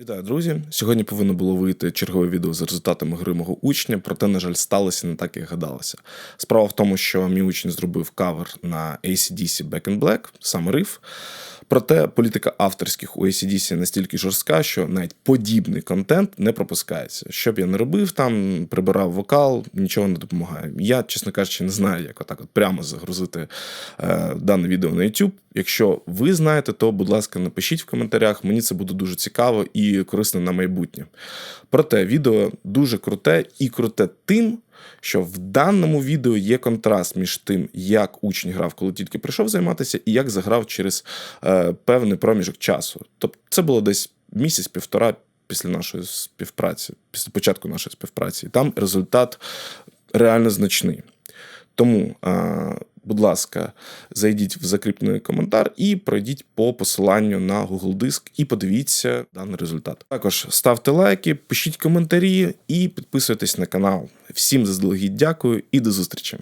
Вітаю, друзі! Сьогодні повинно було вийти чергове відео з результатами гри мого учня, проте, на жаль, сталося не так, як гадалося. Справа в тому, що мій учень зробив кавер на ACDC Back in Black, саме риф. Проте політика авторських у ACDC настільки жорстка, що навіть подібний контент не пропускається. Що б я не робив там, прибирав вокал, нічого не допомагає. Я, чесно кажучи, не знаю, як отак от прямо загрузити е, дане відео на YouTube. Якщо ви знаєте, то, будь ласка, напишіть в коментарях. Мені це буде дуже цікаво і корисно на майбутнє. Проте відео дуже круте і круте тим, що в даному відео є контраст між тим, як учень грав, коли тільки прийшов займатися, і як заграв через е, певний проміжок часу. Тобто це було десь місяць-півтора після нашої співпраці, після початку нашої співпраці. І там результат реально значний. Тому, е, будь ласка, зайдіть в закріплений коментар і пройдіть по посиланню на Google Диск і подивіться даний результат. Також ставте лайки, пишіть коментарі і підписуйтесь на канал. Всім заздалегідь дякую і до зустрічі!